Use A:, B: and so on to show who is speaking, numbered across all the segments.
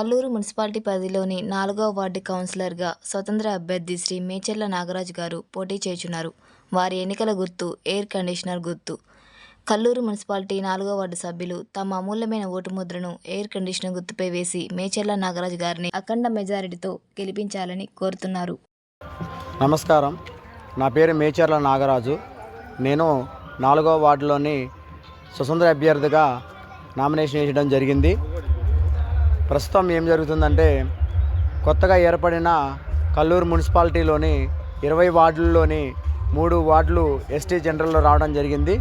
A: Kalluru municipality పరిధిలోని నాలుగవ ward కౌన్సిలర్గా స్వతంత్ర అభ్యర్థి శ్రీ మేచెర్ల నాగరాజు గారు పోటీ చేస్తున్నారు వారి ఎన్నికల గుర్తు ఎయిర్ కండిషనర్ గుర్తు. కల్లూరు మున్సిపాలిటీ నాలుగో వార్డు సభ్యులు తమ అమూల్యమైన ఓటు ముద్రను ఎయిర్ కండిషనర్ గుర్తుపై వేసి మేచెర్ల నాగరాజు గారిని అఖండ మెజారిటీతో గెలిపించాలని కోరుతున్నారు.
B: నమస్కారం. నా పేరు మేచర్ల నాగరాజు. నేను నాలుగో వార్డులోని స్వతంత్ర అభ్యర్థిగా నామినేషన్ వేయడం జరిగింది. ప్రస్తుతం ఏం జరుగుతుందంటే కొత్తగా ఏర్పడిన కల్లూరు మున్సిపాలిటీలోని ఇరవై వార్డుల్లోని మూడు వార్డులు ఎస్టీ జనరల్లో రావడం జరిగింది.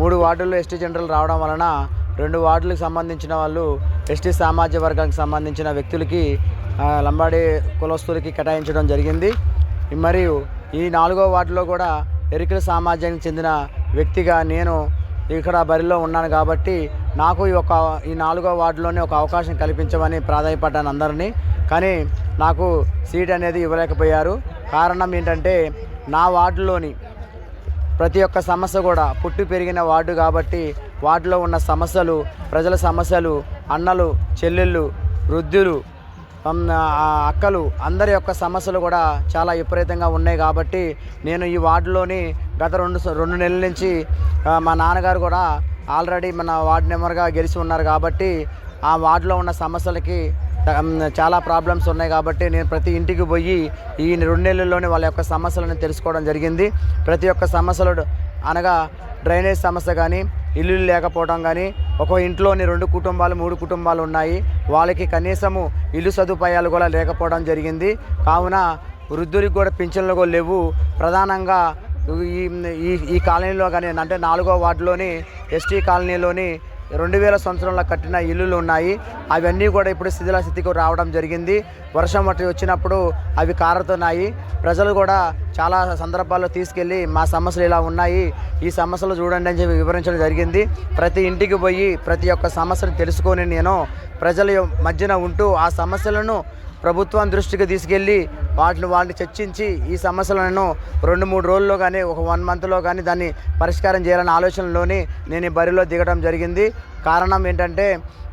B: మూడు వార్డుల్లో ఎస్టీ జనరల్ రావడం వలన రెండు వార్డులకు సంబంధించిన వాళ్ళు ఎస్టీ సామాజిక వర్గానికి సంబంధించిన వ్యక్తులకి లంబాడి కులస్తులకి కేటాయించడం జరిగింది. మరియు ఈ నాలుగో వార్డులో కూడా ఎరికల సామాజికానికి చెందిన వ్యక్తిగా నేను ఇక్కడ బరిలో ఉన్నాను కాబట్టి నాకు ఈ ఒక ఈ నాలుగో వార్డులోనే ఒక అవకాశం కల్పించమని ప్రాధాన్యపడ్డాను అందరినీ. కానీ నాకు సీట్ అనేది ఇవ్వలేకపోయారు. కారణం ఏంటంటే నా వార్డులోని ప్రతి ఒక్క సమస్య కూడా పుట్టి పెరిగిన వార్డు కాబట్టి వార్డులో ఉన్న సమస్యలు ప్రజల సమస్యలు అన్నలు చెల్లెళ్ళు వృద్ధులు అక్కలు అందరి యొక్క సమస్యలు కూడా చాలా విపరీతంగా ఉన్నాయి కాబట్టి నేను ఈ వార్డులోని గత రెండు రెండు నెలల నుంచి మా నాన్నగారు కూడా ఆల్రెడీ మన వార్డు నెంబర్గా గెలిచి ఉన్నారు కాబట్టి ఆ వార్డులో ఉన్న సమస్యలకి చాలా ప్రాబ్లమ్స్ ఉన్నాయి కాబట్టి నేను ప్రతి ఇంటికి పోయి ఈ రెండు నెలల్లోనే వాళ్ళ యొక్క సమస్యలను తెలుసుకోవడం జరిగింది. ప్రతి ఒక్క సమస్యలు అనగా డ్రైనేజ్ సమస్య కానీ ఇల్లు లేకపోవడం కానీ ఒక ఇంట్లోని రెండు కుటుంబాలు మూడు కుటుంబాలు ఉన్నాయి. వాళ్ళకి కనీసము ఇల్లు సదుపాయాలు కూడా లేకపోవడం జరిగింది. కావున వృద్ధులకు కూడా పింఛన్లు కూడా లేవు. ప్రధానంగా ఈ ఈ కాలనీలో కానీ అంటే నాలుగో వార్డులోని ఎస్టీ కాలనీలోని రెండు వేల సంవత్సరంలో కట్టిన ఇల్లులు ఉన్నాయి. అవన్నీ కూడా ఇప్పుడు శిథిల స్థితికి రావడం జరిగింది. వర్షం మట్టి వచ్చినప్పుడు అవి కారుతున్నాయి. ప్రజలు కూడా చాలా సందర్భాల్లో తీసుకెళ్ళి మా సమస్యలు ఇలా ఉన్నాయి. ఈ సమస్యలు చూడండి అని చెప్పి వివరించడం జరిగింది. ప్రతి ఇంటికి పోయి ప్రతి ఒక్క సమస్యను తెలుసుకొని నేను ప్రజల మధ్యన ఉంటూ ఆ సమస్యలను ప్రభుత్వం దృష్టికి తీసుకెళ్ళి వాటిని వాళ్ళని చర్చించి ఈ సమస్యలను రెండు మూడు రోజుల్లో కానీ ఒక వన్ మంత్లో కానీ దాన్ని పరిష్కారం చేయాలనే ఆలోచనలోని నేను ఈ బరిలో దిగడం జరిగింది. కారణం ఏంటంటే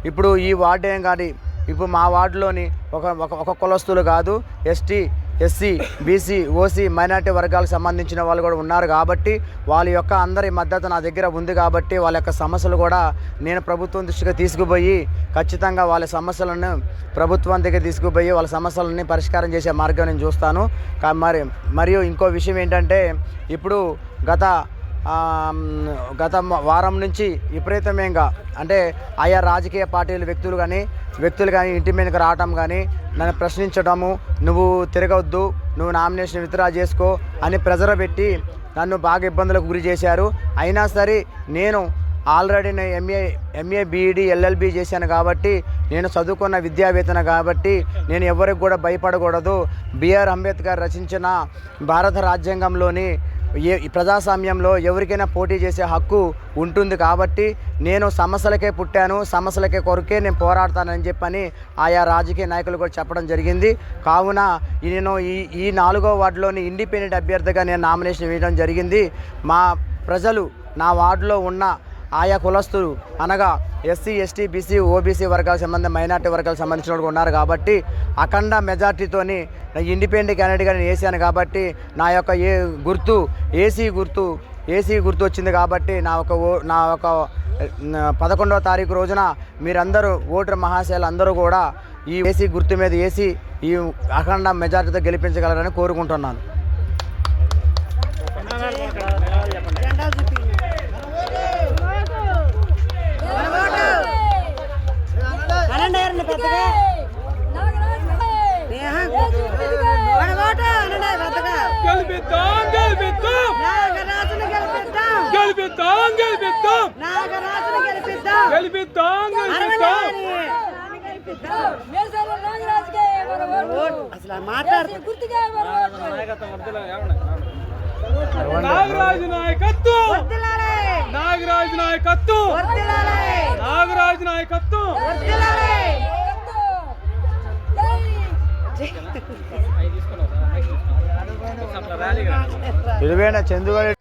B: ఇప్పుడు ఈ వార్డు ఏం కానీ ఇప్పుడు మా వార్డులోని ఒక ఒక ఒక కులస్తులు కాదు ST SC BC OC minority వర్గాలకు సంబంధించిన వాళ్ళు కూడా ఉన్నారు కాబట్టి వాళ్ళ యొక్క అందరి మద్దతు నా దగ్గర ఉంది కాబట్టి వాళ్ళ యొక్క సమస్యలు కూడా నేను ప్రభుత్వం దృష్టికి తీసుకుపోయి ఖచ్చితంగా వాళ్ళ సమస్యలను ప్రభుత్వం దగ్గర తీసుకుపోయి వాళ్ళ సమస్యలని పరిష్కారం చేసే మార్గం నేను చూస్తాను. మరి మరియు ఇంకో విషయం ఏంటంటే ఇప్పుడు గత గత వారం నుంచి విపరీతమేగా అంటే ఆయా రాజకీయ పార్టీల వ్యక్తులు కానీ వ్యక్తులు కానీ ఇంటి మీదకి రావటం కానీ నన్ను ప్రశ్నించడము నువ్వు తిరగవద్దు నువ్వు నామినేషన్ విత్డ్రా చేసుకో అని ప్రెజర్ పెట్టి నన్ను బాగా ఇబ్బందులకు గురి చేశారు. అయినా సరే నేను ఆల్రెడీ నేను ఎంఏ ఎంఏ బీఈడి ఎల్ఎల్బి చేశాను కాబట్టి నేను చదువుకున్న విద్యావేత్తన కాబట్టి నేను ఎవరికి కూడా భయపడకూడదు. బిఆర్ అంబేద్కర్ రచించిన భారత రాజ్యాంగంలోని ఏ ఈ ప్రజాస్వామ్యంలో ఎవరికైనా పోటీ చేసే హక్కు ఉంటుంది కాబట్టి నేను సమస్యలకే పుట్టాను సమస్యలకే కొరకే నేను పోరాడతానని చెప్పని ఆయా రాజకీయ నాయకులు కూడా చెప్పడం జరిగింది. కావున నేను ఈ ఈ నాలుగో వార్డులోని ఇండిపెండెంట్ అభ్యర్థిగా నేను నామినేషన్ వేయడం జరిగింది. మా ప్రజలు నా వార్డులో ఉన్న ఆయా కులస్తులు అనగా ఎస్సీ ఎస్టీ బీసీ ఓబీసీ వర్గాలకు సంబంధించిన మైనార్టీ వర్గాలకు సంబంధించిన వాళ్ళు ఉన్నారు కాబట్టి అఖండ మెజార్టీతోని ఇండిపెండెంట్ క్యాండిడేట్గా నేను వేసాను కాబట్టి నా యొక్క ఏ గుర్తు ఏసీ గుర్తు ఏసీ గుర్తు వచ్చింది కాబట్టి నా ఒక ఓ నా ఒక పదకొండవ తారీఖు రోజున మీరందరూ ఓటర్ మహాశయాలు అందరూ కూడా ఈ ఏసీ గుర్తు మీద వేసి ఈ అఖండ మెజార్టీతో గెలిపించగలరని కోరుకుంటున్నాను
C: అనండి ఎవరండి పెద్దగా నేహ. మన ఓటు అనండి పెద్దగా
D: గెలిపిద్దాం గెలిపిద్దాం
C: నాగరాజుని గెలిపిద్దాం
D: గెలిపిద్దాం.
C: నాగరాజుని గెలిపిద్దాం.
D: గెలిపిద్దాం గెలిపిద్దాం.
C: అసలు మాట్లాడుతూ
D: నాగరాజు నాయకత్వం.
C: వర్ధిల్లాలి!
D: నాగరాజు నాయకత్వం! నాగరాజు నాయకత్వం.
B: చందుగడి